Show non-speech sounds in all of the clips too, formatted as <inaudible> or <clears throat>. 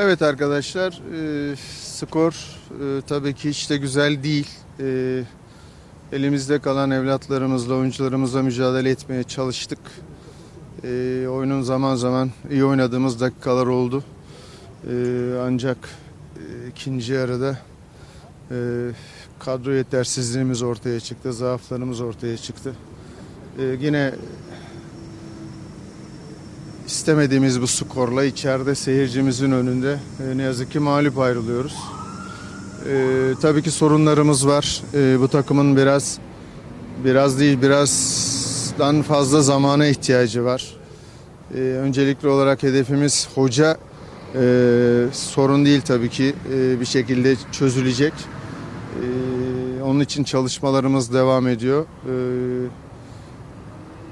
Evet arkadaşlar, e, skor e, tabii ki hiç de güzel değil. E, elimizde kalan evlatlarımızla, oyuncularımızla mücadele etmeye çalıştık. E, oyunun zaman zaman iyi oynadığımız dakikalar oldu. E, ancak e, ikinci yarıda e, kadro yetersizliğimiz ortaya çıktı, zaaflarımız ortaya çıktı. E, yine istemediğimiz bu skorla içeride seyircimizin önünde e, ne yazık ki mağlup ayrılıyoruz. E, tabii ki sorunlarımız var. E, bu takımın biraz biraz değil birazdan fazla zamana ihtiyacı var. E, öncelikli olarak hedefimiz hoca e, sorun değil tabii ki E, bir şekilde çözülecek. E, onun için çalışmalarımız devam ediyor. E,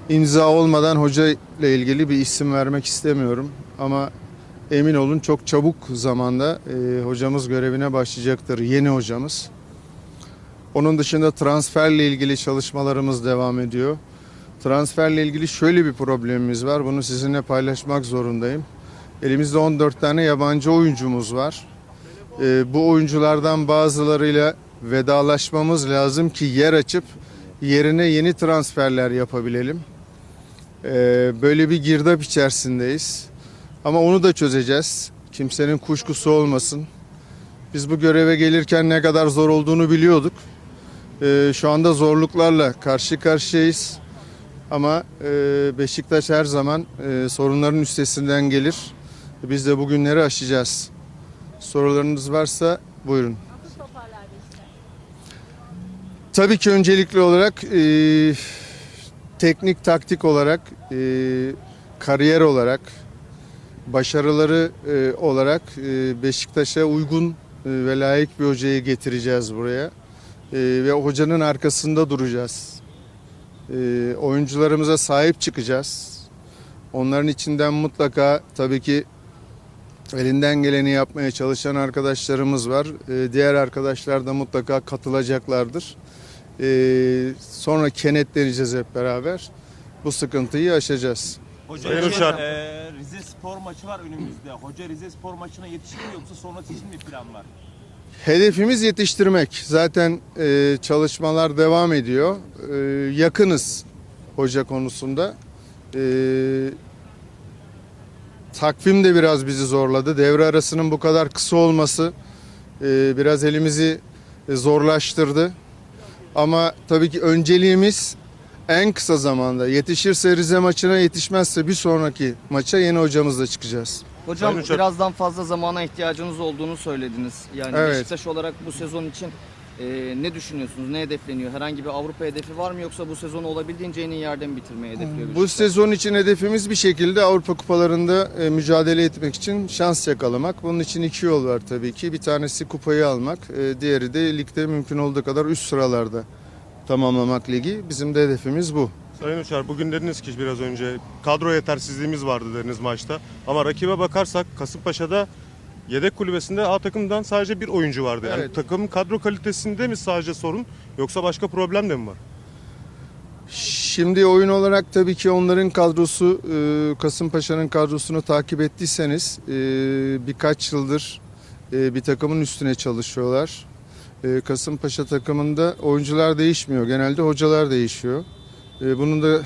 imza olmadan hoca ile ilgili bir isim vermek istemiyorum ama emin olun çok çabuk zamanda e, hocamız görevine başlayacaktır. Yeni hocamız. Onun dışında transferle ilgili çalışmalarımız devam ediyor. Transferle ilgili şöyle bir problemimiz var. Bunu sizinle paylaşmak zorundayım. Elimizde 14 tane yabancı oyuncumuz var. E, bu oyunculardan bazılarıyla vedalaşmamız lazım ki yer açıp yerine yeni transferler yapabilelim. Ee, böyle bir girdap içerisindeyiz. Ama onu da çözeceğiz. Kimsenin kuşkusu olmasın. Biz bu göreve gelirken ne kadar zor olduğunu biliyorduk. Ee, şu anda zorluklarla karşı karşıyayız. Ama e, Beşiktaş her zaman e, sorunların üstesinden gelir. Biz de bugünleri aşacağız. Sorularınız varsa buyurun. Tabii ki öncelikli olarak e, teknik taktik olarak, e, kariyer olarak, başarıları e, olarak e, Beşiktaş'a uygun e, ve layık bir hocayı getireceğiz buraya. E, ve hocanın arkasında duracağız. E, oyuncularımıza sahip çıkacağız. Onların içinden mutlaka tabii ki elinden geleni yapmaya çalışan arkadaşlarımız var. E, diğer arkadaşlar da mutlaka katılacaklardır. Ee, sonra kenetleneceğiz hep beraber. Bu sıkıntıyı aşacağız. Hoca Sayın Rize, Uçar. e, Rize Spor maçı var önümüzde. Hoca Rize Spor maçına yetişir mi yoksa sonrası için mi plan var? Hedefimiz yetiştirmek. Zaten e, çalışmalar devam ediyor. E, yakınız hoca konusunda. E, takvim de biraz bizi zorladı. Devre arasının bu kadar kısa olması e, biraz elimizi e, zorlaştırdı. Ama tabii ki önceliğimiz en kısa zamanda yetişirse Rize maçına yetişmezse bir sonraki maça yeni hocamızla çıkacağız. Hocam Sayın Uçak. birazdan fazla zamana ihtiyacınız olduğunu söylediniz. Yani Evet. Beşiktaş olarak bu sezon için e, ne düşünüyorsunuz? Ne hedefleniyor? Herhangi bir Avrupa hedefi var mı yoksa bu sezonu olabildiğince en iyi yerden bitirmeyi hedefliyor Bu Beşiktaş? sezon için hedefimiz bir şekilde Avrupa kupalarında e, mücadele etmek için şans yakalamak. Bunun için iki yol var tabii ki. Bir tanesi kupayı almak, e, diğeri de ligde mümkün olduğu kadar üst sıralarda tamamlamak ligi. Bizim de hedefimiz bu. Sayın Uçar bugün dediniz ki biraz önce kadro yetersizliğimiz vardı dediniz maçta. Ama rakibe bakarsak Kasımpaşa'da yedek kulübesinde A takımdan sadece bir oyuncu vardı. Yani Evet. takımın kadro kalitesinde mi sadece sorun yoksa başka problem de mi var? Şimdi oyun olarak tabii ki onların kadrosu, e, Kasımpaşa'nın kadrosunu takip ettiyseniz e, birkaç yıldır e, bir takımın üstüne çalışıyorlar. E, Kasımpaşa takımında oyuncular değişmiyor. Genelde hocalar değişiyor. E, Bunun da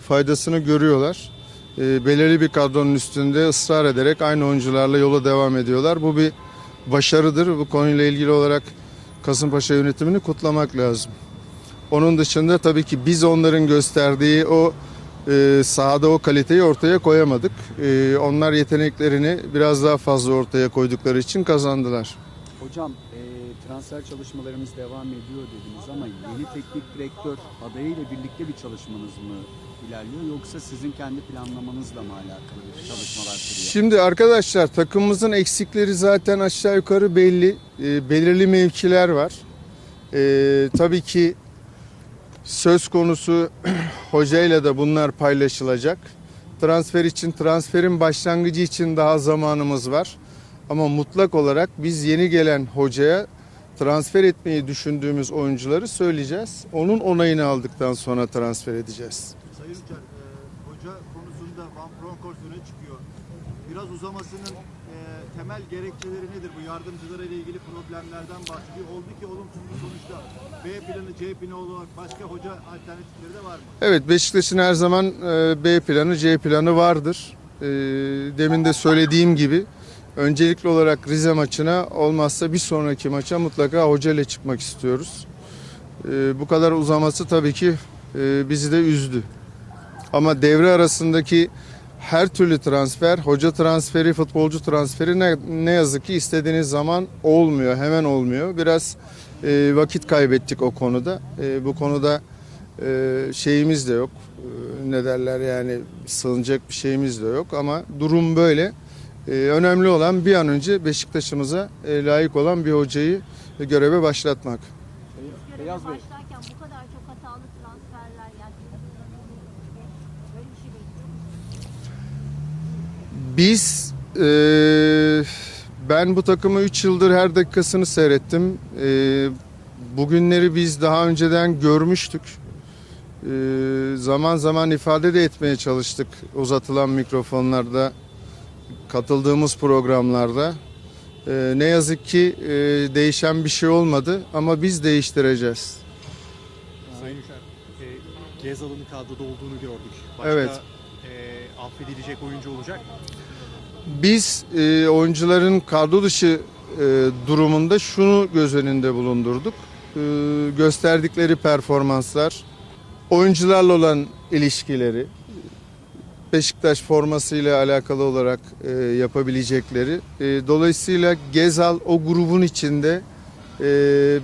faydasını görüyorlar. E, Belirli bir kadronun üstünde ısrar ederek aynı oyuncularla yola devam ediyorlar. Bu bir başarıdır. Bu konuyla ilgili olarak Kasımpaşa yönetimini kutlamak lazım. Onun dışında tabii ki biz onların gösterdiği o e, sahada o kaliteyi ortaya koyamadık. E, onlar yeteneklerini biraz daha fazla ortaya koydukları için kazandılar. Hocam transfer çalışmalarımız devam ediyor dediniz ama yeni teknik direktör adayıyla birlikte bir çalışmanız mı ilerliyor yoksa sizin kendi planlamanızla mı alakalı bir çalışmalar sürüyor? Şimdi arkadaşlar takımımızın eksikleri zaten aşağı yukarı belli. E, belirli mevkiler var. E, tabii ki söz konusu <clears throat> hocayla da bunlar paylaşılacak. Transfer için, transferin başlangıcı için daha zamanımız var. Ama mutlak olarak biz yeni gelen hocaya transfer etmeyi düşündüğümüz oyuncuları söyleyeceğiz. Onun onayını aldıktan sonra transfer edeceğiz. Sayın Uçar, e, hoca konusunda Van Bronckhorst öne çıkıyor. biraz uzamasının e, temel gerekçeleri nedir? Bu yardımcılara ile ilgili problemlerden bahsediyor. Oldu ki olumsuz bir sonuçta B planı, C planı olarak başka hoca alternatifleri de var mı? Evet Beşiktaş'ın her zaman e, B planı, C planı vardır. E, Demin de söylediğim gibi öncelikli olarak Rize maçına olmazsa bir sonraki maça mutlaka hoca ile çıkmak istiyoruz. E, Bu kadar uzaması tabii ki e, bizi de üzdü. Ama devre arasındaki her türlü transfer, hoca transferi, futbolcu transferi ne, ne yazık ki istediğiniz zaman olmuyor, hemen olmuyor. Biraz e, vakit kaybettik o konuda. E, bu konuda e, şeyimiz de yok. E, ne derler yani sığınacak bir şeyimiz de yok ama durum böyle. E, önemli olan bir an önce Beşiktaş'ımıza e, layık olan bir hocayı göreve başlatmak. Beyaz Bey. başlarken bu kadar çok hatalı transferler yani böyle bir şey bekliyor musunuz? Biz e, ben bu takımı 3 yıldır her dakikasını seyrettim. E, bugünleri biz daha önceden görmüştük. E, zaman zaman ifade de etmeye çalıştık uzatılan mikrofonlarda, katıldığımız programlarda. E, ne yazık ki e, değişen bir şey olmadı ama biz değiştireceğiz. Sayın Üşer, e, Gezal'ın kadroda olduğunu gördük. Başka Evet. e, affedilecek oyuncu olacak mı? Biz e, oyuncuların kadro dışı e, durumunda şunu göz önünde bulundurduk. E, gösterdikleri performanslar, oyuncularla olan ilişkileri, Beşiktaş formasıyla alakalı olarak e, yapabilecekleri. E, dolayısıyla Gezal o grubun içinde e,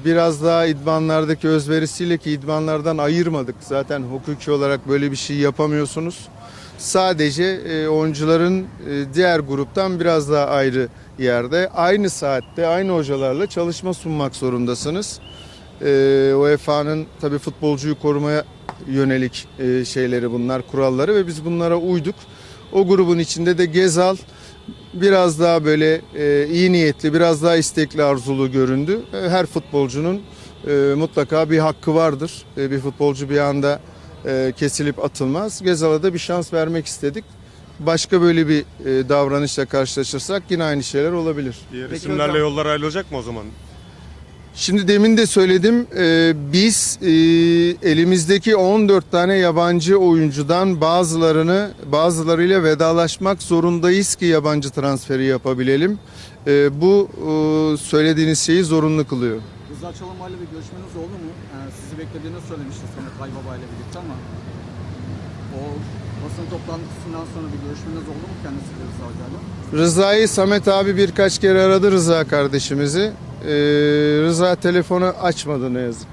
biraz daha idmanlardaki özverisiyle ki idmanlardan ayırmadık. Zaten hukuki olarak böyle bir şey yapamıyorsunuz. Sadece e, oyuncuların e, diğer gruptan biraz daha ayrı yerde aynı saatte aynı hocalarla çalışma sunmak zorundasınız. E, UEFA'nın tabii futbolcuyu korumaya yönelik e, şeyleri bunlar kuralları ve biz bunlara uyduk. O grubun içinde de Gezal biraz daha böyle e, iyi niyetli, biraz daha istekli arzulu göründü. E, her futbolcunun e, mutlaka bir hakkı vardır. E, bir futbolcu bir anda e, kesilip atılmaz. Gezal'a da bir şans vermek istedik. Başka böyle bir e, davranışla karşılaşırsak yine aynı şeyler olabilir. Diğer Peki isimlerle hocam- yollar ayrılacak mı o zaman? Şimdi demin de söyledim e, biz e, elimizdeki 14 tane yabancı oyuncudan bazılarını bazılarıyla vedalaşmak zorundayız ki yabancı transferi yapabilelim. E, bu e, söylediğiniz şeyi zorunlu kılıyor. Rıza Çalınbay'la bir görüşmeniz oldu mu? Yani sizi beklediğini söylemişti Samet Aybaba ile birlikte ama o basın toplantısından sonra bir görüşmeniz oldu mu kendisiyle Rıza Hoca'yla? Rıza'yı Samet abi birkaç kere aradı Rıza kardeşimizi. E, Rıza telefonu açmadı ne yazık.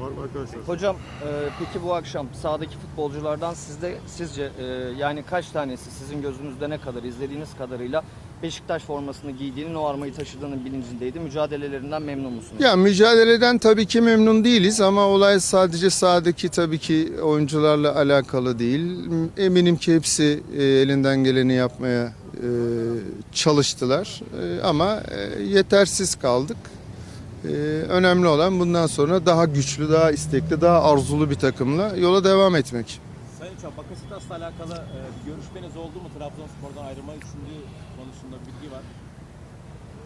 Var mı arkadaşlar? Hocam e, peki bu akşam sahadaki futbolculardan sizde sizce e, yani kaç tanesi sizin gözünüzde ne kadar izlediğiniz kadarıyla Beşiktaş formasını giydiğinin o armayı taşıdığının bilincindeydi. Mücadelelerinden memnun musunuz? Ya mücadeleden tabii ki memnun değiliz ama olay sadece sahadaki tabii ki oyuncularla alakalı değil. Eminim ki hepsi e, elinden geleni yapmaya çalıştılar E, ama e, yetersiz kaldık. E, Önemli olan bundan sonra daha güçlü, daha istekli, daha arzulu bir takımla yola devam etmek. Sayın Uçak, Bakasitas'la alakalı e, bir görüşmeniz oldu mu? Trabzonspor'dan ayrılmayı düşündüğü konusunda bilgi var.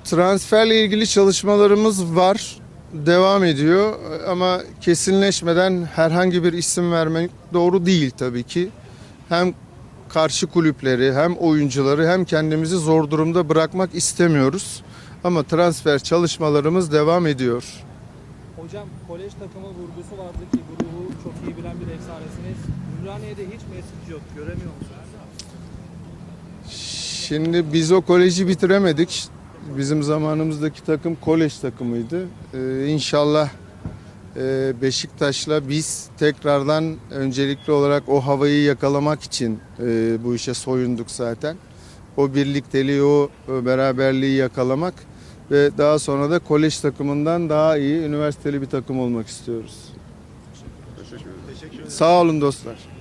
Transferle ilgili çalışmalarımız var, devam ediyor ama kesinleşmeden herhangi bir isim vermek doğru değil tabii ki. Hem karşı kulüpleri hem oyuncuları hem kendimizi zor durumda bırakmak istemiyoruz. Ama transfer çalışmalarımız devam ediyor. Hocam kolej takımı vurgusu vardı ki grubu çok iyi bilen bir efsanesiniz. Ümraniye'de hiç mesaj yok. Göremiyor musunuz? Şimdi biz o koleji bitiremedik. Bizim zamanımızdaki takım kolej takımıydı. Ee, inşallah Beşiktaş'la biz tekrardan öncelikli olarak o havayı yakalamak için e, bu işe soyunduk zaten. O birlikteliği, o beraberliği yakalamak ve daha sonra da kolej takımından daha iyi üniversiteli bir takım olmak istiyoruz. Teşekkür ederim. Sağ olun dostlar.